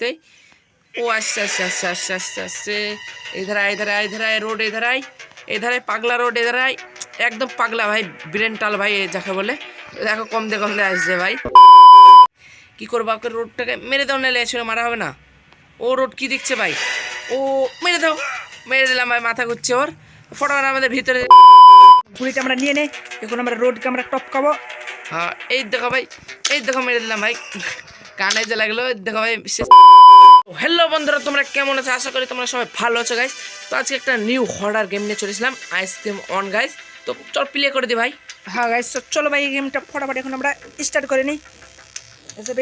ঢুকতেই ও আসছে আসছে আসছে আসছে আসছে আসছে। এধার এধার আয় এধার আয় রোড এধার আয়। এধারে পাগলা রোড এধার আয়। একদম পাগলা ভাই ব্রেনটাল ভাই যাকে বলে। দেখো কম দিয়ে কম দিয়ে আসছে ভাই। কি করব ওকে রোডটাকে মেরে দাও নাহলে এসে মারা হবে না। ও রোড কি দেখছে ভাই? ও মেরে দাও। মেরে দিলাম ভাই মাথা ঘুরছে ওর। ফটোফট আমাদের ভিতরে গুলিটা আমরা নিয়ে নেই এখন আমরা রোডকে আমরা টপকাবো। হ্যাঁ এই দেখো ভাই এই দেখো মেরে দিলাম ভাই। কানে যে লাগল, দেখো ভাই হ্যালো বন্ধুরা, তোমরা কেমন আছো? আশা করি তোমরা সবাই ভালো আছো গাইস তো আজকে একটা নিউ হর্ডার গেম নিয়ে চলেছিলাম আইসক্রিম অন গাইস তো চল প্লে করে দি, ভাই। হ্যাঁ গাইস চলো ভাই, এই গেমটা ফটাফট এখন আমরা স্টার্ট করে নিই।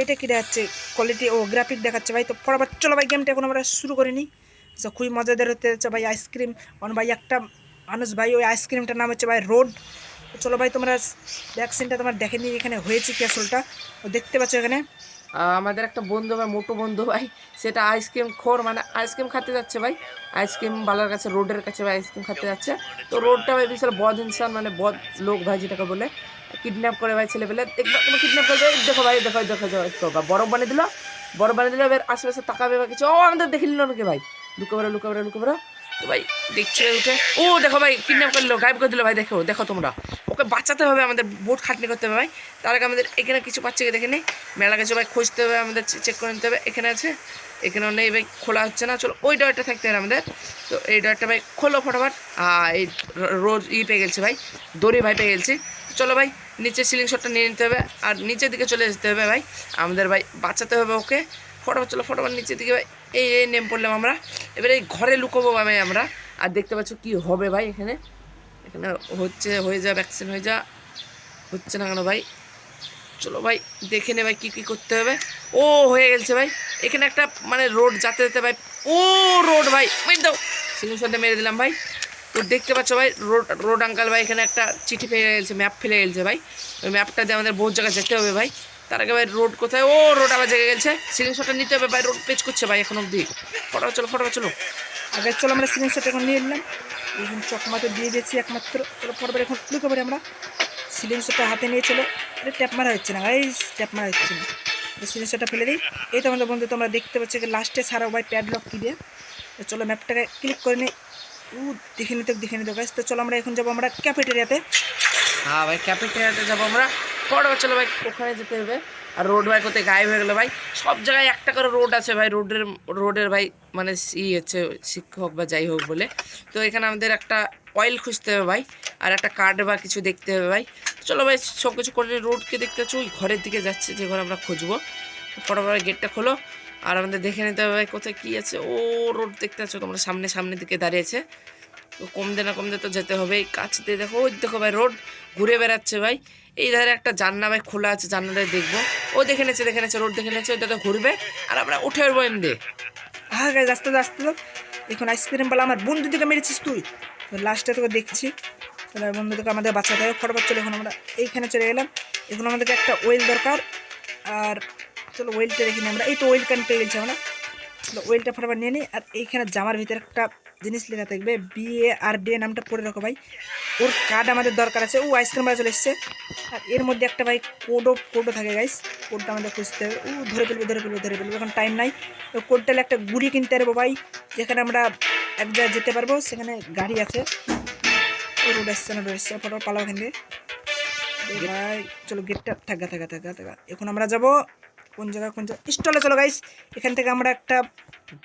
এটা কী দেখাচ্ছে? কোয়ালিটি ও গ্রাফিক দেখাচ্ছে, ভাই। তো ফটাফট চলো ভাই গেমটা এখন আমরা শুরু করে নিই। আচ্ছা খুবই মজাদার হতে যাচ্ছে, ভাই আইসক্রিম অন ভাই। একটা মানুষ, ভাই, ওই আইসক্রিমটার নাম হচ্ছে, ভাই রোড চলো ভাই, তোমরা ভ্যাকসিনটা তোমার দেখে নিই, এখানে হয়েছে কি আসলটা। ও দেখতে পাচ্ছ এখানে। আমাদের একটা বন্ধু ভাই, মোটো বন্ধু ভাই, সেটা আইসক্রিম খোর মানে আইসক্রিম খেতে যাচ্ছে ভাই। আইসক্রিম বালার কাছে, রোডের কাছে ভাই আইসক্রিম খেতে যাচ্ছে। তো রোডটা ভাই বিশাল বদ ইনসান মানে বদ লোক ভাই যেটাকে বলে। কিডন্যাপ করে ভাই ছেলেপেলে তুমি কিডন্যাপ করে দেখো ভাই, দেখো দেখো দেখো বরফ বানিয়ে দিল। বরফ বানিয়ে দিল, এবার আশেপাশে তাকাবে বা কিছু। ও, আমাদের দেখে নিল নাকি ভাই? লুকে বেরো লুকে বেরো লুকে বেরো তো ভাই, দেখছে, উঠে। ও, দেখো ভাই কিডন্যাপ করল গায়েব করে দিল ভাই, দেখো দেখো তোমরা। ওকে বাঁচাতে হবে, আমাদের বোট খাটনি করতে হবে ভাই। তার আগে আমাদের এখানে কিছু পাচ্ছে কি দেখে নেই মেলা কিছু ভাই খুঁজতে হবে, আমাদের চেক করে নিতে হবে। এখানে আছে। এখানেও নেই ভাই, খোলা হচ্ছে না। চলো, ওই ডয়ারটা থাকতে হবে আমাদের। তো এই ডয়ারটা ভাই, খোলো ফটাফট। আর এই রোজ ই পেয়ে গেছে ভাই, দড়ি ভাই পেয়ে গেছি চলো ভাই নিচে সিলিং শটটা নিয়ে নিতে হবে, আর নিচের দিকে চলে যেতে হবে ভাই। আমাদের ভাই, বাঁচাতে হবে ওকে। ফটাফট চলো, ফটাফট নিচের দিকে ভাই, এই এই, নেম পড়লাম আমরা। এবার এই ঘরে লুকোবো ভাই আমরা। আর দেখতে পাচ্ছ কি হবে ভাই এখানে। এখানে হচ্ছে, হয়ে যা ভ্যাকসিন হয়ে যা। হচ্ছে না কেন ভাই? চলো ভাই, দেখে নে ভাই কী কী করতে হবে। ও, হয়ে গেছে ভাই। এখানে একটা মানে রোড যেতে যেতে ভাই, ও রোড ভাই মেরে দাও সিলিংশনটা মেরে দিলাম ভাই। তো দেখতে পাচ্ছ ভাই, রোড রোড আঙ্কাল ভাই এখানে একটা চিঠি ফেলে গেছে ম্যাপ ফেলে গেছে ভাই। ওই ম্যাপটা দিয়ে আমাদের বহুত জায়গায় যেতে হবে ভাই। তার আগে ভাই রোড কোথায়? ও, রোড আবার জেগে গেছে। সিলিংশনটা নিতে হবে ভাই, রোড পেচ করছে ভাই এখন অবধি। ফটো চলো ফটো চলো। আগে চলো, আমরা সিলিং শট এখন নিয়ে নিলাম। এখন চকমাতে দিয়ে দিয়েছি একমাত্র। চলো পরবার এখন লুকে পারি আমরা। সিলিং হাতে নিয়ে চলো। এটা ট্যাপ মারা হচ্ছে না। গাইস ট্যাপ মারা হচ্ছে না। সিলিং শটটা ফেলে দিই। এই তো আমাদের বন্ধু তোমরা দেখতে পাচ্ছ লাস্টে সারা ভাই প্যাডলক কী দিয়ে। তো চলো ম্যাপটাকে ক্লিক করে নিই। উ দেখে নিতে দেখে নিতে গাইস তো চলো আমরা এখন যাব আমরা ক্যাফেটেরিয়াতে হ্যাঁ ভাই ক্যাপিটালিতে যাব আমরা। ফটো চলো ভাই। ওখানে যেতে হবে। আর রোড ভাই কোথায় গায়েব হয়ে গেলো ভাই। সব জায়গায় একটা করে রোড আছে ভাই রোডের রোডের ভাই মানে ই হচ্ছে শিক্ষক বা যাই হোক বলে। তো এখানে আমাদের একটা অয়েল খুঁজতে হবে ভাই, আর একটা কার্ড বা কিছু দেখতে হবে ভাই। চলো ভাই, সব কিছু করে রোডকে দেখতে পাচ্ছ ওই ঘরের দিকে যাচ্ছে, যে ঘরে আমরা খুঁজবো। ফটোফট গেটটা খোলো। আর আমাদের দেখে নিতে হবে ভাই, কোথায় কী আছে। ও রোড দেখতে পাচ্ছ তোমরা, সামনে, সামনের দিকে দাঁড়িয়েছে তো কম দে না কম দে তো যেতে হবে এই কাছ দিয়ে দেখো, ওই দেখো ভাই রোড ঘুরে বেড়াচ্ছে ভাই। এই ধারে একটা জান্না ভাই খোলা আছে জান্নাটা দেখব। ও দেখে নিয়েছে দেখে নিয়েছে, রোড দেখে নিয়েছে, ওইটাতে ঘুরবে আর আমরা উঠে আসব এমনি। হ্যাঁ গাইজ আসতে আসতে এখন আইসক্রিম বলা আমার বন্ধু দিকে মেরেছিস তুই। লাস্টে তোকে দেখছি। চলো বন্ধু তোকে আমাদের বাঁচাতে হবে, ফটোফট চলে, এখন আমরা এইখানে চলে গেলাম। এখন আমাদেরকে একটা ওয়েল দরকার। আর চলো ওয়েলটা দেখে নিই আমরা। এই তো ওয়েল ক্যান পেয়ে গেছি আমরা। চলো ওয়েলটা ফটোফট নিয়ে নিই আর এইখানে জামার ভিতরে একটা জিনিস লেখা থাকবে বি এ আর ডি নামটা পড়ে রাখো ভাই। ওর কার্ড আমাদের দরকার আছে। ও আইসক্রিম বাড়া চলে এসছে। আর এর মধ্যে একটা ভাই কোডও কোডও থাকে গাইস কোডটা আমাদের খুঁজতে হবে। ও ধরে ফেলবে ধরে ফেলবে ধরে ফেলবে। এখন টাইম নাই। তো কোডটালে একটা গুড়ি কিনতে পারব ভাই। যেখানে আমরা এক জায়গায় যেতে পারব, সেখানে গাড়ি আছে। ও রোড আসছে না রোড ফটো পালাও এখান ভাই, চলো গেটটা থাকা থাকা থাকা থাকা। এখন আমরা যাব কোন জায়গায়, কোন জায়গা স্টলে চলো গাইস এখান থেকে আমরা একটা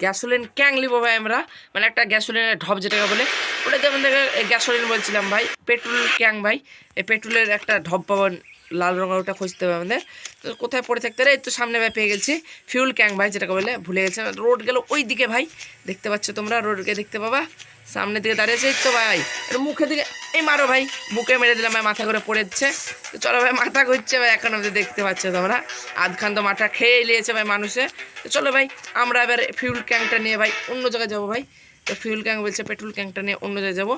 গ্যাসোলিন ক্যাং নিবো ভাই আমরা। মানে একটা গ্যাসোলিনের ঢপ যেটাকে বলে, ওটা যেমন থেকে গ্যাসোলিন বলছিলাম ভাই, পেট্রোল ক্যাং ভাই, এই পেট্রোলের একটা ঢপ পাবো লাল রঙের ওটা খুঁজতে হবে আমাদের। তো কোথায় পড়ে থাকতে রে তো সামনে ভাই পেয়ে গেছি। ফিউল ক্যাং ভাই, যেটাকে বলে, ভুলে গেছে রোড গেল ওই দিকে ভাই। দেখতে পাচ্ছ তোমরা রোডকে দেখতে পাবা। সামনের দিকে দাঁড়িয়েছে তো ভাই। এর মুখের দিকে এই মারো ভাই। বুকে মেরে দিলাম ভাই, মাথা করে পড়েছে তো চলো ভাই, মাথা ঘুরছে ভাই, এখন অব্দি দেখতে পাচ্ছ তোমরা। আধখান তো মাথা খেয়ে নিয়েছে ভাই মানুষে। তো চলো ভাই, আমরা এবার ফিউল ক্যাংটা নিয়ে ভাই অন্য জায়গায় যাব ভাই। তো ফিউল ক্যাং বলছে পেট্রোল ক্যাংটা নিয়ে অন্য জায়গায় যাব।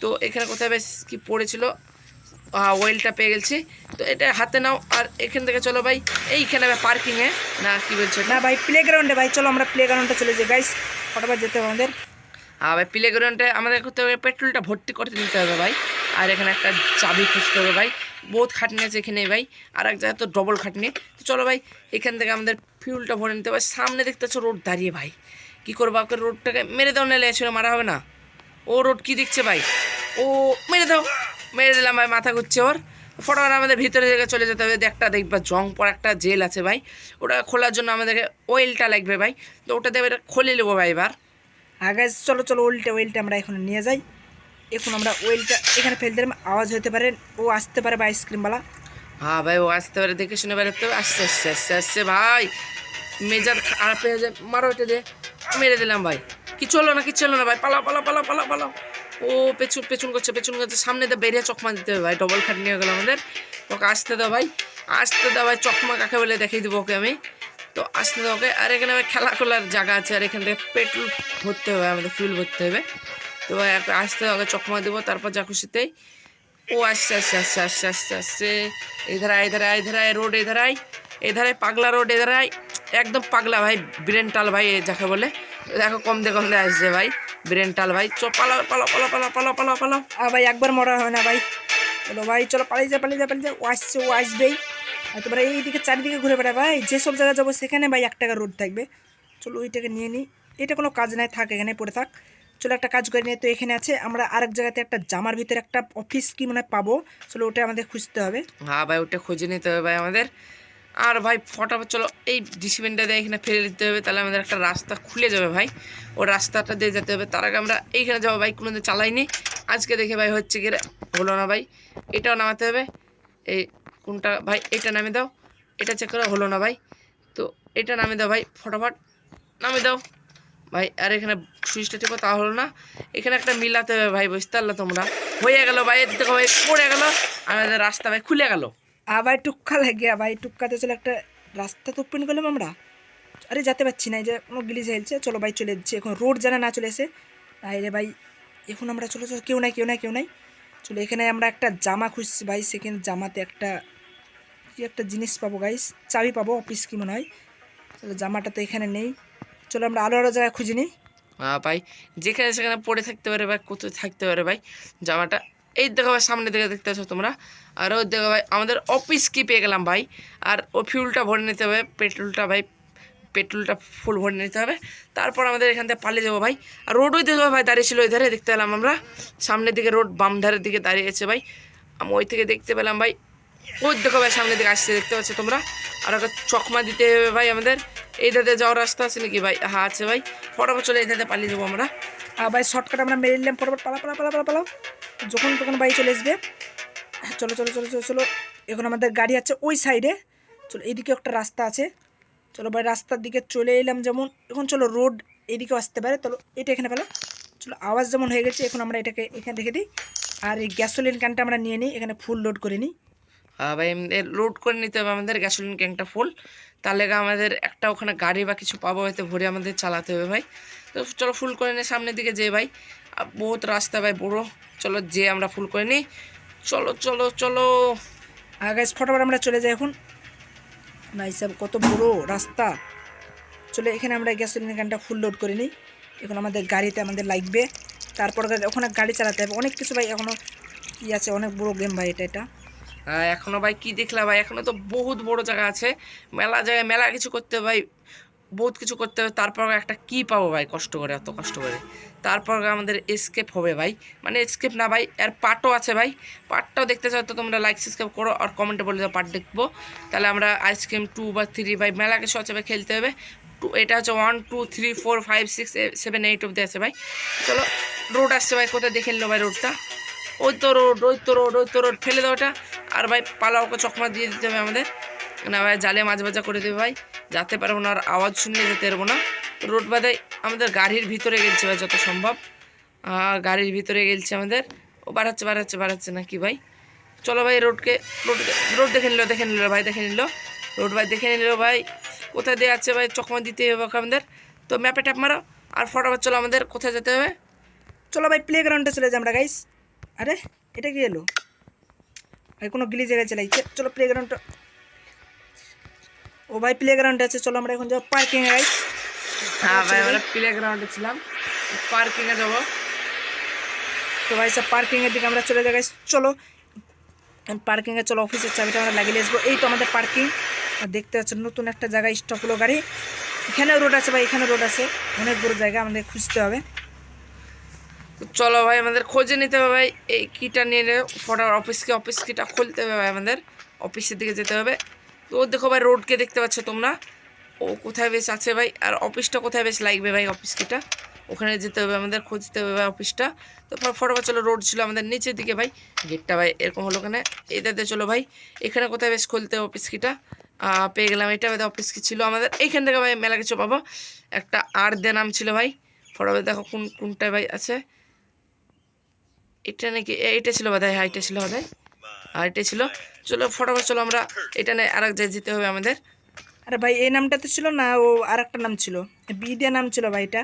তো এখানে কোথায় বেশ কি পড়েছিল? ওয়েলটা পেয়ে গেছি। তো এটা হাতে নাও আর এখান থেকে চলো ভাই এইখানে পার্কিংয়ে না কি বলছো না ভাই প্লে গ্রাউন্ডে ভাই চলো আমরা প্লে গ্রাউন্ডে চলে যাই। গাইস ফটোফট যেতে হবে আমাদের। আর ভাই প্লে গ্রাউন্ডে আমাদের করতে হবে পেট্রোলটা ভর্তি করতে নিতে হবে ভাই। আর এখানে একটা চাবি খুঁজতে হবে ভাই। বহুত খাটনি আছে এখানে ভাই আর এক জায়গায় তো ডবল খাটনি। তো চলো ভাই এখান থেকে আমাদের ফিউলটা ভরে নিতে হবে। সামনে দেখতে পাচ্ছ রোড দাঁড়িয়ে ভাই। কী করব ওকে রোডটাকে মেরে দাও নাহলে ছিল মারা হবে না। ও রোড কি দেখছে ভাই? ও মেরে দাও। মেরে দিলাম ভাই মাথা ঘুরছে ওর। ফটোফট আমাদের ভিতরে জায়গায় চলে যেতে হবে। একটা দেখবা জং পর একটা জেল আছে ভাই। ওটা খোলার জন্য আমাদেরকে ওয়েলটা লাগবে ভাই। তো ওটা দেবে খুলে নেব ভাই এবার। আর গাইস চলো চলো ওয়েলটা ওয়েলটা আমরা এখন নিয়ে যাই। এখন আমরা ওয়েলটা এখানে ফেলতে আওয়াজ হতে পারে ও আসতে পারে বা আইসক্রিমওয়ালা হ্যাঁ ভাই ও আসতে পারে দেখে শুনে বেরোতে হবে। আসছে আসছে আসছে আসছে ভাই। মেজার খারাপ হয়ে যায় মারো এটা দিয়ে। মেরে দিলাম ভাই। কি চলো না কি চলো না ভাই? পালা পালা পালা পালা পালাও। ও পেছন পেছন করছে পেছন করছে। সামনে দিয়ে বেরিয়ে চকমা দিতে হবে ভাই ডবল খাট নিয়ে গেলো আমাদের। ওকে আসতে দাও ভাই, আসতে দাও ভাই, চকমা কাকে বলে দেখিয়ে দেবো ওকে আমি। তো আসতে দাও ওকে। আর এখানে ভাই খেলা খোলার জায়গা আছে, আর এখান থেকে পেট্রোল ভরতে হবে, আমাদের ফুল ভরতে হবে। তো ভাই আসতে হবে ওকে চকমা দেবো, তারপর যা খুশিতেই ও আসছে আসছে আসছে আসছে আসছে আসছে। এধার এধার এধার রোড এধার আয় এধার পাগলা রোড এধার আয় একদম পাগলা ভাই ব্রেন টাল ভাই, এ যাকে বলে। দেখো কম দে কম দে আসছে ভাই। ব্রেন টাল ভাই। চ পালাও পালাও পালাও পালাও পালাও পালাও পালাও। আর ভাই একবার মরা হয় না ভাই। চলো ভাই চলো পালিয়ে যা পালিয়ে যা পালিয়ে যা ও আসছে ও আসবেই। আর তোমরা এইদিকে চারিদিকে ঘুরে বেড়া ভাই যেসব জায়গায় যাব সেখানে ভাই এক টাকা রোড থাকবে। চলো ওইটাকে নিয়ে নিই এটা কোনো কাজ নাই থাক এখানে পড়ে থাক। চলো একটা কাজ করে নিয়ে তো এখানে আছে। আমরা আরেক জায়গাতে একটা জামার ভিতরে একটা অফিস কি মানে পাবো। চলো ওটা আমাদের খুঁজতে হবে। হ্যাঁ ভাই ওটা খুঁজে নিতে হবে ভাই আমাদের। আর ভাই, ফটাফট চলো, এই ডিসিপ্লিনটা দিয়ে এখানে ফেলে দিতে হবে, তাহলে আমাদের একটা রাস্তা খুলে যাবে ভাই। ও রাস্তাটা দিয়ে যেতে হবে, তার আগে আমরা এইখানে যাব ভাই কোনোদিন চালাইনি। আজকে দেখে ভাই হচ্ছে কি হলো না ভাই। এটাও নামাতে হবে। এই কোনটা, ভাই, এটা নামে দাও। এটা চেক করা, হলো না ভাই। তো এটা নামে দাও ভাই, ফটাফট নামে দাও। ভাই, আর এখানে সুইচটা টিপো, তা হলো না। এখানে একটা মিলাতে হবে ভাই, বুঝতে পারলে তোমরা। হয়ে গেল ভাই এর দেখো ভাই পড়ে গেল আমাদের রাস্তা ভাই খুলে গেল। ভাই টুক্কা লাগে ভাই টুক্কাতে চলে একটা রাস্তা তো ওপেন করলাম আমরা। আরে যেতে পারছি না, এই যে কোনো গিলিজ হেলছে চলো ভাই চলে যাচ্ছে এখন রোড জানা না চলে এসে। তাই রে ভাই, এখন আমরা চলো চলো, কেউ নাই কেউ নাই কেউ নাই। চলো এখানে আমরা একটা জামা খুঁজছি ভাই, সেখানে জামাতে একটা, কি একটা জিনিস পাবো গাইস চাবি পাবো অফিস কি মনে হয়। চলো জামাটা তো এখানে নেই। চলো আমরা আলো আলো জায়গায় খুঁজে নিই ভাই, যেখানে সেখানে পড়ে থাকতে পারে ভাই কোথায় থাকতে পারে ভাই, জামাটা এই দেখো ভাই সামনে দিকে দেখতে পাচ্ছ তোমরা। আর ওই দেখো ভাই, আমাদের অফিস কি পেয়ে গেলাম ভাই? আর ও ফিউলটা ভরে নিতে হবে পেট্রোলটা ভাই পেট্রোলটা ফুল ভরে নিতে হবে। তারপর আমাদের এখান থেকে পালিয়ে যাব ভাই। আর রোড ওই দেখো ভাই, দাঁড়িয়ে ছিল, ওই ধারে দেখতে পেলাম আমরা। সামনের দিকে রোড বাম ধারের দিকে দাঁড়িয়ে আছে ভাই। আমি ওই থেকে দেখতে পেলাম ভাই। ওই দেখো ভাই, সামনের দিকে আসছে, দেখতে পাচ্ছ তোমরা? আর ওকে চকমা দিতে হবে ভাই আমাদের। এই ধারে যাওয়ার রাস্তা আছে নাকি ভাই? হ্যাঁ আছে ভাই। ফটাফট চলে এই ধারে পালিয়ে যাব আমরা। আর ভাই শর্টকাট আমরা মেরে নিলাম ফটাফট পালা পালা পালা পালা পালাও। যখন তখন বাড়ি চলে আসবে। চলো চলো চলো চলো চলো। এখন আমাদের গাড়ি আছে ওই সাইডে চলো এইদিকে একটা রাস্তা আছে। চলো, ভাই, রাস্তার দিকে চলে এলাম যেমন। এখন চলো রোড এইদিকেও আসতে পারে। চলো এটা এখানে পেল চলো, আওয়াজ যেমন হয়ে গেছে, এখন আমরা এটাকে এখানে রেখে দিই। আর এই গ্যাসোলিন ক্যানটা আমরা নিয়ে নিই। এখানে ফুল লোড করে নিই। হ্যাঁ ভাই লোড করে নিতে হবে আমাদের গ্যাসোলিন ক্যানটা ফুল তাহলে আমাদের একটা ওখানে গাড়ি বা কিছু পাবো, হয়তো ভরে আমাদের চালাতে হবে, ভাই। তো চলো ফুল করে নিই সামনের দিকে যে ভাই। বহুত রাস্তা ভাই বড়ো। চলো যে আমরা ফুল করে নিই। চলো চলো চলো। আর গাছ ফটোফট আমরা চলে যাই এখন। না হিসাব কত বড় রাস্তা। চলে এখানে আমরা গ্যাসোলিন ক্যানটা ফুল লোড করে নিই। এখন আমাদের গাড়িতে আমাদের লাগবে। তারপর ওখানে গাড়ি চালাতে হবে। অনেক কিছু ভাই এখনও ই আছে অনেক বড় গেম ভাই এটা এটা। এখনও ভাই কি দেখলা ভাই? এখনও তো বহুত বড় জায়গা আছে। মেলা জায়গায় মেলা কিছু করতে ভাই। বহুত কিছু করতে হবে, তারপর একটা কি পাবো ভাই? কষ্ট করে, এত কষ্ট করে। তারপর আমাদের এসকেপ হবে ভাই। মানে এসকেপ না ভাই, এর পার্টও আছে ভাই। পার্টটাও দেখতে চাও তো তোমরা লাইক সাবস্ক্রাইব করো আর কমেন্টে বলে দাও পার্ট দেখব। তাহলে আমরা আইসক্রিম টু বা থ্রি ভাই, মেলা কিছু আছে ভাই খেলতে হবে। টু এটা হচ্ছে one two three four five six seven eight অব্দি আছে ভাই। চলো রোড আসছে ভাই, কোথায় দেখে নিলো ভাই রোডটা ওই তো রোড ওই তো রোড ওই তো রোড ফেলে দাও ওটা। আর ভাই পালাওকে চকমা দিয়ে দিতে হবে আমাদের। না ভাই, জালে মাছ ভাজা করে দেবে ভাই। যাতে পারব না আর আওয়াজ শুনলে যেতে পারব না। রোড বাদে আমাদের গাড়ির ভিতরে গেলছে ভাই, যত সম্ভব। গাড়ির ভিতরে গেলছে আমাদের। ও বাড়াচ্ছে বাড়াচ্ছে বাড়াচ্ছে না কি ভাই? চলো ভাই, রোডকে, রোড রোড দেখে নিল দেখে নিল ভাই, দেখে নিল। রোড ভাই, দেখে নিল ভাই। কোথায় দিয়ে আছে ভাই? চকমা দিতে হবে আমাদের। তো ম্যাপে ট্যাপ মারো। আর ফটোফট চলো আমাদের, কোথায় যেতে হবে? চলো ভাই প্লে গ্রাউন্ডে চলে যাই আমরা গাইস আরে, এটা কি এলো? ভাই, কোনো গিলি জায়গায় চালাইছে। চলো প্লে গ্রাউন্ডটা ও ভাই প্লে গ্রাউন্ডে আছে চলো আমরা এখন যাব পার্কিং এ গাইস হ্যাঁ ভাই আমরা প্লে গ্রাউন্ডে ছিলাম। পার্কিংয়ে যাব। তো ভাই সব পার্কিংয়ের দিকে আমরা চলে যাই। চলো পার্কিংয়ে চলো অফিসের চাবিটা আমরা লাগিয়ে আসব। এই তো আমাদের পার্কিং আর দেখতে পাচ্ছেন নতুন একটা জায়গায় স্টপ হলো গাড়ি। এখানে রোড আছে ভাই এখানে রোড আছে। অনেক বড় জায়গা আমাদের খুঁজতে হবে। তো চলো ভাই আমাদের খোঁজে নিতে হবে ভাই। এই কিটা নিয়ে ফটার অফিসকে অফিস কিটা খুলতে হবে ভাই আমাদের। অফিসের দিকে যেতে হবে। তো দেখো ভাই রোডকে দেখতে পাচ্ছ তোমরা। ও কোথায় বেশ আছে ভাই, আর অফিসটা কোথায় বেশ লাগবে ভাই অফিস কিটা ওখানে যেতে হবে আমাদের, খুঁজতে হবে ভাই অফিসটা তো ফটোফট চলো রোড ছিল আমাদের নিচের দিকে ভাই। গেটটা ভাই এরকম হলো ওখানে এটাতে চলো ভাই, এখানে কোথায় বেশ খুলতে হবে অফিস কিটা পেয়ে গেলাম, এটা ভাই অফিস কি ছিল আমাদের। এইখান থেকে ভাই মেলা কিছু পাবো। একটা আর দে নাম ছিল ভাই। ফটোতে দেখো কোন, কোনটায় ভাই আছে। এটা নাকি এটা ছিল বোধহয় হ্যাঁ এটা ছিল বোধহয়। আর এটা ছিল। চলো, ফটাফট চলো আমরা এটা নিয়ে আর এক জায়গায় যেতে হবে আমাদের। আরে ভাই, এই নামটা তো ছিল না, ও আর একটা নাম ছিল। বি দিয়ে নাম ছিল ভাই এটা।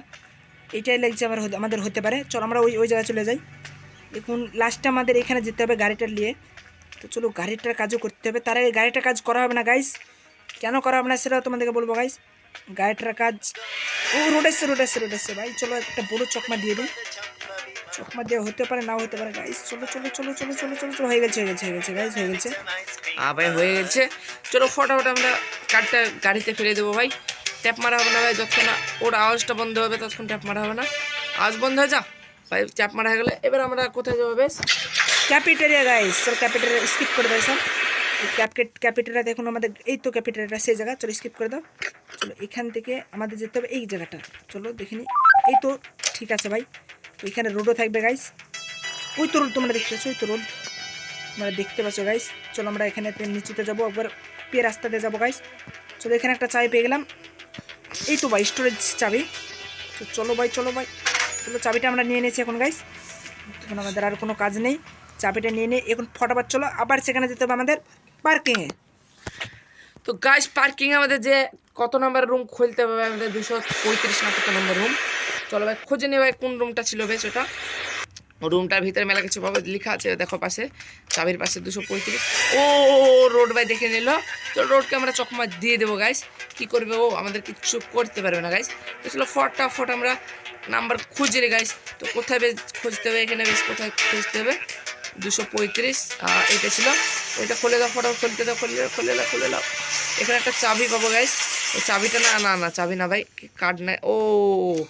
এটাই লাগছে আমার আমাদের হতে পারে। চলো, আমরা ওই ওই জায়গায় চলে যাই। এখন লাস্টে আমাদের এখানে যেতে হবে গাড়িটা নিয়ে। তো চলো, গাড়িটার কাজও করতে হবে। তার আগে গাড়িটার কাজ করা হবে না গাইস কেন করা হবে না সেটাও তোমাদেরকে বলব গাইস গাড়িটার কাজ। ও রোড এসছে রোড এসছে ভাই চলো একটা বড় চকমা দিয়ে দিই। চকমা দিয়ে হতে পারে নাও হতে পারে। গাইস চলো চলো চলো চলো চলো চলো চলো। হয়ে গেছে হয়ে গেছে হয়ে গেছে গাইস হয়ে গেছে। আ ভাই হয়ে গেছে। চলো ফটাফট আমরা কারটা গাড়িতে ফেলে দেবো ভাই। ট্যাপ মারা হবে না ভাই যতক্ষণ না ওর আওয়াজটা বন্ধ হবে ততক্ষণ ট্যাপ মারা হবে না। আওয়াজ বন্ধ হয়ে যা। ভাই ট্যাপ মারা হয়ে গেলে এবার আমরা কোথায় যাব বেশ? ক্যাপিটারিয়া গাইস সব ক্যাপিটারিয়া স্কিপ করে দাও সব। ক্যাপিট ক্যাপিটালিয়া দেখুন আমাদের, এই তো ক্যাপিটালিয়া সেই জায়গা, চলো স্কিপ করে দাও। চলো এখান থেকে আমাদের যেতে হবে এই জায়গাটা। চলো দেখে নিই এই তো, ঠিক আছে ভাই। তো এখানে রোডও থাকবে গাইস ওই তো রোড তোমরা দেখতে পাচ্ছ, ওই তো রোড তোমরা দেখতে পাচ্ছ গাইস চলো আমরা এখানে নিচুতে যাব, একবার পেয়ে রাস্তাতে যাব গাইস চলো এখানে একটা চাবি পেয়ে গেলাম। এই তো ভাই স্টোরেজ চাবি। তো চলো ভাই চলো ভাই। চলো চাবিটা আমরা নিয়ে নিয়েছি এখন গাইস এখন আমাদের আর কোনো কাজ নেই। চাবিটা নিয়ে নিয়ে এখন ফটাফট চলো, আবার সেখানে যেতে হবে আমাদের। পার্কিংয়ে তো গাছ পার্কিং আমাদের যে কত নম্বর রুম খুলতে হবে আমাদের দুশো পঁয়ত্রিশ না কত নম্বর রুম চলো ভাই, খুঁজে নিয়ে ভাই কোন রুমটা ছিল বেশ ওটা। রুমটার ভিতরে মেলা কিছু পাবে লেখা আছে, দেখো পাশে, চাবির পাশে দুশো পঁয়ত্রিশ। ও রোড ভাই দেখে নিল। তো রোডকে আমরা চকমা দিয়ে দেবো গাইস কি করবে ও? আমাদের কিচ্ছু করতে পারবে না গাইস তো চলো ফটা ফট আমরা নাম্বার খুঁজে রে গাইস তো কোথায় বেশ খুঁজতে হবে? এখানে বেশ কোথায় খুঁজতে হবে? দুশো পঁয়ত্রিশ এটা ছিল ওইটা খুলে দাও ফটো খুলতে দাও খুলে খুলে দাও খুলে দাও। এখানে একটা চাবি পাবো গাইস ওই চাবিটা না না না, চাবি না, ভাই। কার্ড নাই। ও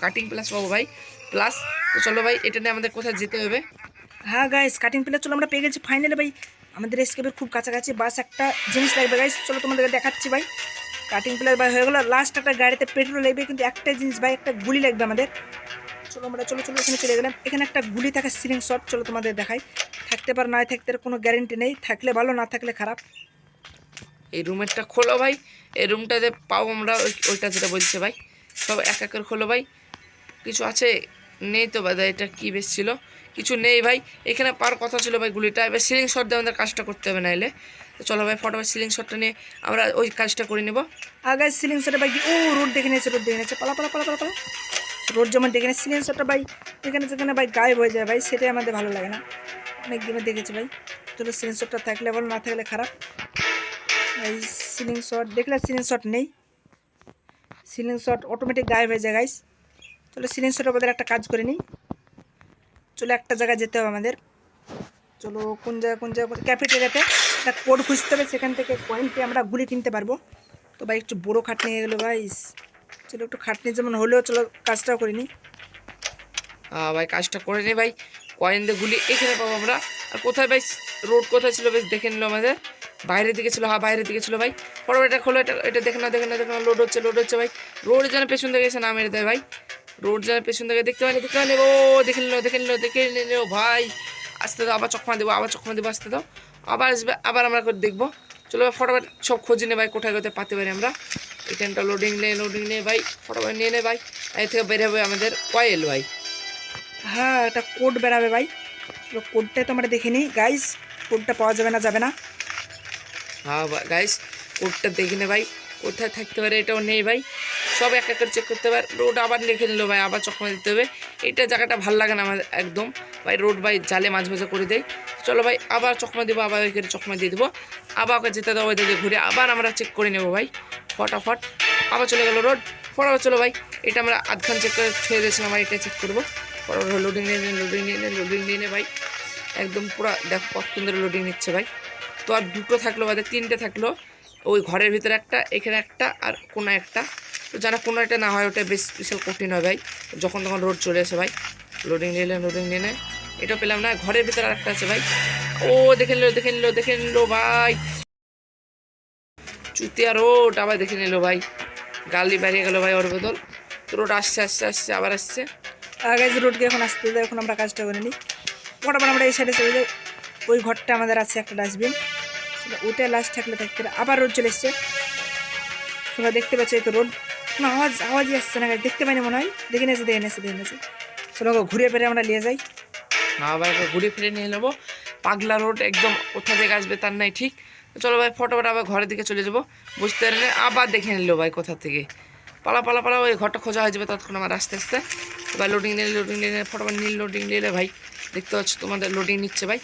কাটিং প্লাস পাবো, ভাই। প্লাস তো চলো, ভাই, এটা নিয়ে আমাদের কোথায় যেতে হবে? হ্যাঁ গাইস কাটিং প্লেয়ার চলো, আমরা পেয়ে গেছি ফাইনালি ভাই। আমাদের এসকেপের খুব কাছাকাছি বাস একটা জিনিস লাগবে গাইস চলো, তোমাদেরকে দেখাচ্ছি, ভাই। কাটিং প্লেয়ার ভাই, হয়ে গেলো। লাস্ট একটা গাড়িতে পেট্রোল লাগবে, কিন্তু একটাই জিনিস, ভাই, একটা গুলি লাগবে আমাদের। চলো আমরা চলো চলো এখানে চলে গেলাম। এখানে একটা গুলি থাকে সিলিং শট চলো তোমাদের দেখাই। থাকতে পারে না থাকতে কোনো গ্যারেন্টি নেই। থাকলে ভালো না থাকলে খারাপ। এই রুমেরটা খোলো ভাই। এই রুমটাতে পাবো আমরা ওই ওইটা যেটা বলছে ভাই। সব এক এক করে খোলো ভাই। কিছু আছে? নেই তো বাদা এটা কী বেশ ছিল? কিছু নেই ভাই। এখানে পার কথা ছিল ভাই গুলিটা। এবার সিলিং শট দিয়ে আমাদের কাজটা করতে হবে না এলে তো চলো ভাই ফটোফট সিলিং শটটা নিয়ে আমরা ওই কাজটা করে নেব। আগে সিলিং শটে ভাই ও রোড দেখে নিয়েছে রোড দেখে নিয়েছে। পালা পালা পালা পালা পালা। রোড যেমন দেখে নিয়ে সিলিং শটটা ভাই, যেখানে সেখানে ভাই গায়েব হয়ে যায় ভাই, সেটাই আমাদের ভালো লাগে না। অনেক গেমে দেখেছি ভাই। সিলিং শটটা থাকলে ভালো না থাকলে খারাপ। সিলিং শট দেখলে সিলিং শট নেই। সিলিং শট অটোমেটিক গায়েব হয়ে যায় গাইস চলো শট আমাদের একটা কাজ করে নিই। চলো একটা জায়গায় যেতে হবে আমাদের। চলো কোন জায়গা কোন জায়গা ক্যাপিটালিয়াতে একটা কোড খুঁজতে হবে। সেখান থেকে কয়েন পেয়ে আমরা গুলি কিনতে পারব। তো ভাই একটু বড়ো খাট নিয়ে গেলো ভাই চলো একটু খাটনি যেমন হলেও চলো কাজটাও করিনি ভাই, কাজটা করে নি ভাই। কয়েন গুলি এখানে পাবো আমরা। আর কোথায় ভাই? রোড কোথায় ছিল বেশ দেখে নিল আমাদের। বাইরের দিকে ছিল হ্যাঁ বাইরের দিকে ছিল ভাই। পরে এটা খোলো, এটা এটা দেখে না দেখে না দেখে না লোড হচ্ছে লোড হচ্ছে ভাই। রোড যেন পেছন থেকে এসে না মেরে দেয় ভাই। রোড যেন পেছন থেকে দেখতে পাইনি দেখতে পাইনি? ও, দেখে নিল দেখে নিল দেখে নিল ভাই। আসতে দাও, আবার চকমা দেবো, আবার চকমা দেবো, আসতে দাও। আবার আসবে, আবার আমরা দেখব। চলো ভাই ফটোফট সব খোঁজে নে ভাই কোথায় কোথায় পাতে পারি আমরা। এখানটা লোডিং নে লোডিং নে ভাই ফটোফট নিয়ে নে ভাই। এর থেকে বেরোবে আমাদের কয়েল ভাই। হ্যাঁ একটা কোড বেরাবে ভাই। কোডটাই তো আমরা দেখিনি নিই। গাইস কোডটা পাওয়া যাবে না যাবে না। হ্যাঁ গাইস কোডটা দেখিনি ভাই। কোথায় থাকতে পারে এটাও নেই ভাই। সব এক এক করে চেক করতে পারে রোড আবার লিখে নিল ভাই, আবার চকমা দিতে হবে। এটা জায়গাটা ভালো লাগে না আমার একদম। ভাই রোড ভাই জালে মাঝে মাঝে করে দেয়। চলো ভাই, আবার চকমা দেবো, আবার ওই করে চকমা দিয়ে দেবো। আবার ওকে যেতে দেবো ওইদিকে ঘুরে আবার আমরা চেক করে নেব ভাই। ফটাফট। আবার চলে গেলো রোড ফটাফট চলো ভাই, এটা আমরা আধখান চেক করে ছুঁয়ে দিয়েছিলাম ভাই এটা চেক করব। ফটাফট লোডিং নিয়ে নে লোডিং নিয়ে নে লোডিং নিয়ে নে ভাই। একদম পুরো, দেখো কত সুন্দর লোডিং নিচ্ছে ভাই। তো আর দুটো থাকল বাদে, তিনটে থাকল। ওই ঘরের ভিতরে একটা, এখানে একটা আর কোনো একটা। তো যারা কোনো একটা না হয়, ওটা বেশ বিশাল কঠিন হয় ভাই। যখন তখন রোড চলে আসে ভাই। লোডিং নিলে লোডিং নিয়ে এটা পেলাম না, ঘরের ভিতরে আর একটা আছে ভাই। ও, দেখে নিল দেখে নিল দেখে নিল ভাই। চুতিয়া রোড, আবার দেখে নিল ভাই। গালি বেরিয়ে গেল ভাই ওর বদল। তো রোড আসছে আসছে আসছে, আবার আসছে। আগে রোডকে এখন আসতে দেয়, এখন আমরা কাজটা করে নিই। ফটাফট আমরা এই সাইডে চলে যাই। ওই ঘরটা আমাদের আছে একটা ডাস্টবিন ওটা লাশ থাকলে থাকতে আবার রোড চলে এসছে। তোমরা দেখতে পাচ্ছ এই তো রোড কোনো আওয়াজ আওয়াজই আসছে না দেখতে পাইনি মনে হয়। দেখে নিয়েছে দেখে নিয়েছে দেখে নিয়েছে। চলো ঘুরে ফিরে আমরা নিয়ে যাই। আবার একবার ঘুরে ফিরে নিয়ে নেব। পাগলা রোড একদম কোথা থেকে আসবে তার নাই ঠিক। চলো ভাই, ফটোফট আবার ঘরের দিকে চলে যাব। বুঝতে পারলে আবার দেখে নিলো ভাই কোথা থেকে। পালা পালা পালা, ওই ঘরটা খোঁজা হয়ে যাবে ততক্ষণ আমার আস্তে আস্তে। এবার লোডিং নিয়ে লোডিং নিয়ে ফটোফট নীল লোডিং নিলে ভাই। দেখতে পাচ্ছ তোমাদের লোডিং নিচ্ছে ভাই।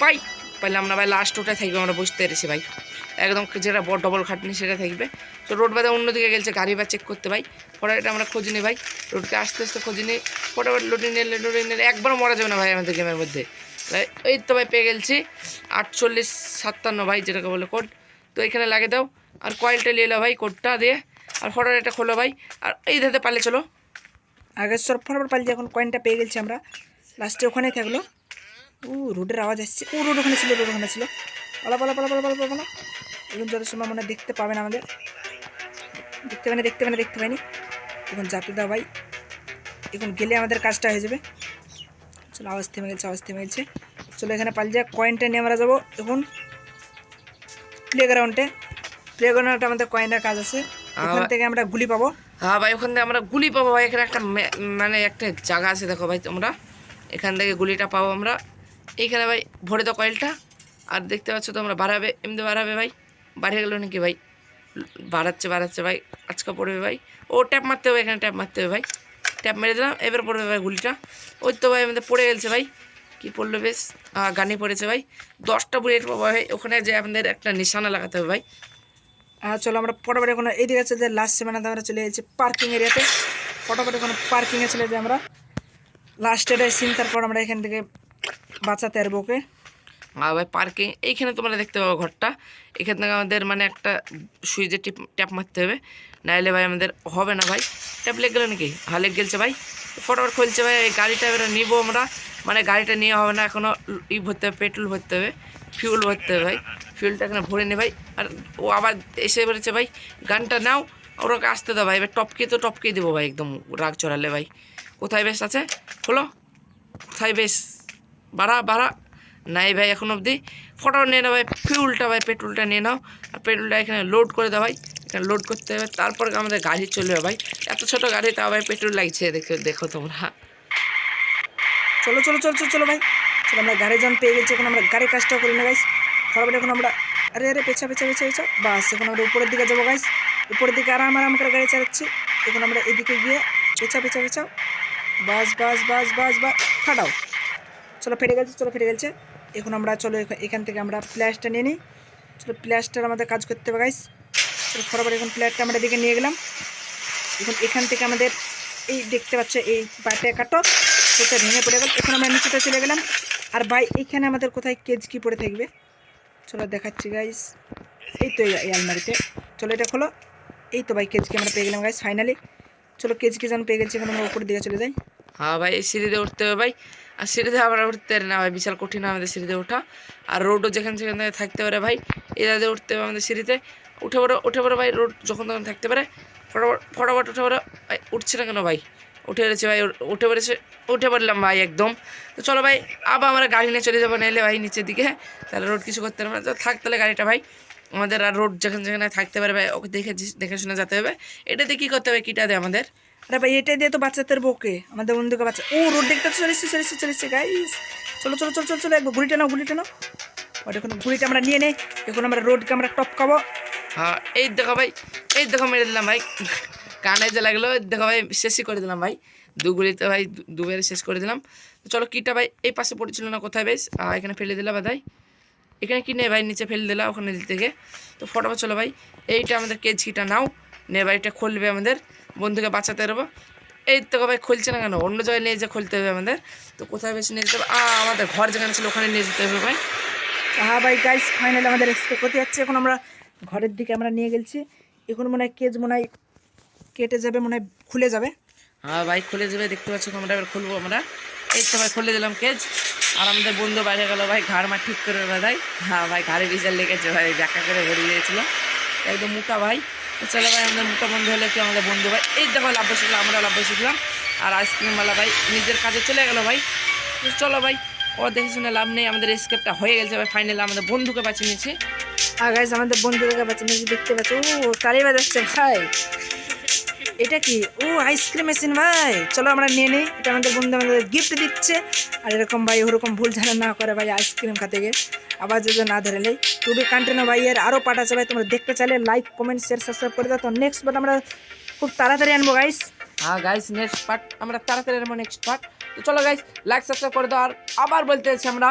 পাই! পাইলাম আমরা ভাই লাস্ট ওটাই থাকবে, আমরা বুঝতে পেরেছি ভাই। একদম যেটা বড় ডবল খাটনি, সেটা থাকবে। তো রোড বাদে অন্যদিকে গেছে গাড়ি বা চেক করতে ভাই। ফটোফট আমরা খোঁজ নিই ভাই। রোডকে আস্তে আস্তে খোঁজ নিই। ফটোফট লোডিং নিলে লোডিং নিয়ে একবার মরা যাবে না ভাই আমাদের গেমের মধ্যে। এই তো ভাই পেয়ে গেছি আটচল্লিশ সাতান্ন ভাই, যেটাকে বলে কোড তো এখানে লাগিয়ে দাও। আর কয়েলটা নিয়ে এলো ভাই কোডটা দিয়ে। আর ফটোটা এটা খোলো ভাই। আর এই ধাতে পালে চলো। আগে সর, ফটাফট পালিয়ে এখন কয়েনটা পেয়ে গেছি আমরা। লাস্টে ওখানেই থাকল। ও রোডের আওয়াজ আসছে। ও রোড ওখানে ছিল রোড ওখানে ছিল। পালা পালা পালা পালা পালা পালা পালা। এখন যত সময় মনে দেখতে পাবেন আমাদের। দেখতে পাইনি দেখতে পাইনি দেখতে পাইনি। এখন যাতে দাও ভাই। এখন গেলে আমাদের কাজটা হয়ে যাবে। চলো আওয়াজ থেমে গেছে আওয়াজ থেমে গেছে। চলো এখানে পাল পালিয়ে কয়েনটা নিয়ে আমরা যাব। এখন প্লেগ্রাউন্ডে প্লেগ্রাউন্ডে আমাদের কয়েনের কাজ আছে। ওখান থেকে আমরা গুলি পাবো। হ্যাঁ ভাই ওখান থেকে আমরা গুলি পাবো ভাই। এখানে একটা মানে একটা জায়গা আছে দেখো ভাই তোমরা। এখান থেকে গুলিটা পাবো আমরা। এইখানে ভাই, ভরে দাও কয়েলটা আর দেখতে পাচ্ছ তোমরা বাড়াবে, এমনি বাড়াবে ভাই। বাড়িয়ে গেলো নাকি ভাই? বাড়াচ্ছে বাড়াচ্ছে ভাই, আজকে পড়বে ভাই। ও ট্যাপ মারতে হবে, এখানে ট্যাপ মারতে হবে ভাই। ট্যাপ মেরে দিলাম, এবার পড়বে ভাই গুলিটা। ওই তো ভাই আমাদের পড়ে গেছে ভাই। কি পড়ল বেশ? গানে পড়েছে ভাই। দশটা বুলেট পাবো ভাই, ওখানে যে আমাদের একটা নিশানা লাগাতে হবে ভাই। আর চলো আমরা ফটোফট এখন এইদিকে আছে যে লাস্ট সেমেনাতে আমরা চলে যাচ্ছি পার্কিং এরিয়াতে ফটোফট এখন পার্কিংয়ে চলে যাই আমরা। লাস্ট এটাই সিন তারপর আমরা এখান থেকে বাঁচাতে আর ভাই পার্কিং এইখানে তোমরা দেখতে পাবো ঘরটা। এখান থেকে আমাদের মানে একটা সুইচে টিপ, ট্যাপ মারতে হবে। নাইলে ভাই আমাদের হবে না ভাই। ট্যাপ লেগে গেলো নাকি? হ্যাঁ লেগে গেছে ভাই। ফটোফট খুলছে ভাই, এই গাড়িটা এবারে নিবো আমরা। মানে গাড়িটা নিয়ে হবে না এখনও ই ভরতে হবে পেট্রোল ভরতে হবে। ফিউল ভরতে হবে ভাই। ফিউলটা এখানে ভরে নে ভাই। আর ও আবার এসে বেড়েছে ভাই, গানটা নাও ওরাকে আসতে দাও ভাই। এবার টপকে তো টপকেই দেবো ভাই, একদম রাগ চড়ালে ভাই। কোথায় বেশ আছে? খোলো। কোথায় বেশ? বাড়া বাড়া। নাই ভাই, এখন অবধি। ফটো নিয়ে নাও ভাই ফিউলটা ভাই পেট্রোলটা নিয়ে নাও। আর পেট্রোলটা এখানে লোড করে দাও ভাই। এখানে লোড করতে হবে, তারপর আমাদের গাড়ি চলবে ভাই। এত ছোট গাড়ি, তাও ভাই পেট্রোল লাগছে, দেখো দেখো তোমরা। চলো চলো চলো চলো চলো ভাই। চলো, আমরা গাড়ি যখন পেয়ে গেছি, এখন আমরা গাড়ির কাজটা করি না গাইস ফটোফট এখন আমরা আরে আরে পেছা পেছা পেছা পেছা বাস, এখন আমরা উপরের দিকে যাব গাইস উপরের দিকে আরাম আরাম করে গাড়ি চালাচ্ছি। এখন আমরা এদিকে গিয়ে পেছা পেছা পেছাও। বাস বাস বাস বাস বাস, ফাটাও। চলো ফেটে গেছে, চলো ফেটে গেছে। এখন আমরা চলো এখ- এখান থেকে আমরা প্লাসটা নিয়ে নিই। চলো প্লাসটার আমাদের কাজ করতে হবে গাইস চলো ফটোফট এখন প্লাসটা আমরা দিকে নিয়ে গেলাম। এখন এখান থেকে আমাদের এই দেখতে পাচ্ছ, এই বাটে কাটো সেটা ভেঙে পড়ে গেল। এখন আমরা নিচেটা চলে গেলাম। আর ভাই এইখানে আমাদের কোথায় কেজ কি পড়ে থাকবে? চলো দেখাচ্ছি গাইস এই তো এই- আলমারিতে। চলো এটা খোলো। এই তো ভাই কেজকি আমরা পেয়ে গেলাম গাইস ফাইনালি চলো কেজকি যখন পেয়ে গেছি, এখন আমরা উপরের দিকে চলে যাই। হ্যাঁ ভাই, এই সিঁড়িতে উঠতে হবে ভাই। আর সিঁড়িতে আমরা উঠতে পারি না ভাই, বিশাল কঠিন আমাদের সিঁড়িতে ওঠা। আর রোডও যেখানে সেখান থেকে থাকতে পারে ভাই এদাতে উঠতে হবে আমাদের সিঁড়িতে। উঠে পড়ো উঠে পড়ো ভাই রোড যখন তখন থাকতে পারে। ফটাফট ফটাফট উঠে পড়ো উঠছে না কেন ভাই? উঠে পড়েছে ভাই, উঠে পড়েছে, উঠে পড়লাম ভাই একদম। তো চলো ভাই, আবার আমরা গাড়ি নিয়ে চলে যাব, নাইলে ভাই নিচের দিকে। তাহলে রোড কিছু করতে পারবে না। তো থাক তাহলে গাড়িটা ভাই, আমাদের আর রোড যেখানে যেখানে থাকতে পারে ভাই, ওকে দেখে দেখে শুনে যেতে হবে। এটাতে কী করতে হবে? কীটা দেয় আমাদের। আরে ভাই, এটাই দিয়ে তো বাচ্চাদের বকে। আমাদের বন্ধুকে বাচ্চা ও, রোড দেখতে চলে এসছে চলে এসছে, চলে গাইস চলো চলো চলো চলো চলো, একবার ঘুড়িটা নাও ঘুড়িটা নাও। ওটা এখন ঘুড়িটা আমরা নিয়ে নেই, এখন আমরা রোডকে আমরা টপকাবো হ্যাঁ এই দেখো ভাই, এই দেখো মেরে দিলাম ভাই। কানে যে লাগল দেখো ভাই, শেষই করে দিলাম ভাই। দুগুলিতে ভাই দুবারে শেষ করে দিলাম। চলো, কিটা ভাই, এই পাশে পড়েছিল না কোথায় বেশ? এখানে ফেলে দিলা বাদাই। এখানে কি নেই ভাই? নিচে ফেলে দিলা ওখানে দিতে থেকে। তো ফটোফট চলো ভাই, এইটা আমাদের কেজ কিটা নাও। নে ভাই, এটা খুলবে আমাদের। বন্ধুকে বাঁচাতে পারব? এই তো ভাই খুলছে না কেন? অন্য জায়গায় নিয়ে যে খুলতে হবে আমাদের। তো কোথায় বেশি নিয়ে যেতে হবে? আ, আমাদের ঘর যেখানে ছিল ওখানে নিয়ে যেতে হবে ভাই। হ্যাঁ ভাই গাইস ফাইনালি আমাদের এক্সপেক্ট করতে যাচ্ছে এখন আমরা ঘরের দিকে আমরা নিয়ে গেছি এখন মনে হয় কেজ মনে হয় কেটে যাবে মনে হয় খুলে যাবে। হ্যাঁ ভাই খুলে যাবে দেখতে পাচ্ছ আমরা এবার খুলবো আমরা। এই তো ভাই খুলে দিলাম কেজ আর আমাদের বন্ধু বাইরে গেলো ভাই ঘাড় মা ঠিক করে বাদাই হ্যাঁ ভাই ঘাড়ে বিজার লেগেছে ভাই ব্যাখ্যা করে বেরিয়ে গিয়েছিল একদম মোটা ভাই। চলো ভাই আমাদের মোটা বন্ধু হলে কি আমাদের বন্ধু ভাই? এই দেখো লাভ শিখলাম আমরা লাভ শিখলাম আর আইসক্রিমওয়ালা ভাই, নিজের কাজে চলে গেল ভাই। চলো ভাই ও দেখে শুনে লাভ নেই, আমাদের স্কেপটা হয়ে গেছে ভাই ফাইনালি আমাদের বন্ধুকে বাঁচিয়ে নিয়েছি। আর গাইস আমাদের বন্ধুদেরকে বাঁচিয়ে নিয়েছি, দেখতে পাচ্ছি? ও তারই বাজাচ্ছে ভাই। এটা কি? ও আইসক্রিম মেশিন ভাই। চলো আমরা নিয়ে নিই। এটা আমাদের বন্ধু আমাদের গিফট দিচ্ছে। আর এরকম ভাই, ওরকম ভুল ঝাড়া না করে ভাই আইসক্রিম খাতে গিয়ে। আবার যদি না ধরে নেই টুবি কন্টিনিউ ভাই, এর আরও পাঠ আছে ভাই। তোমরা দেখতে চাইলে লাইক কমেন্ট শেয়ার সাবস্ক্রাইব করে দাও। তো নেক্সট বার আমরা খুব তাড়াতাড়ি আনব গাইস হ্যাঁ গাইস নেক্সট পার্ট আমরা তাড়াতাড়ি আনব নেক্সট পার্ট তো চলো গাইস লাইক সাবস্ক্রাইব করে দাও। আর আবার বলতে চাইছি আমরা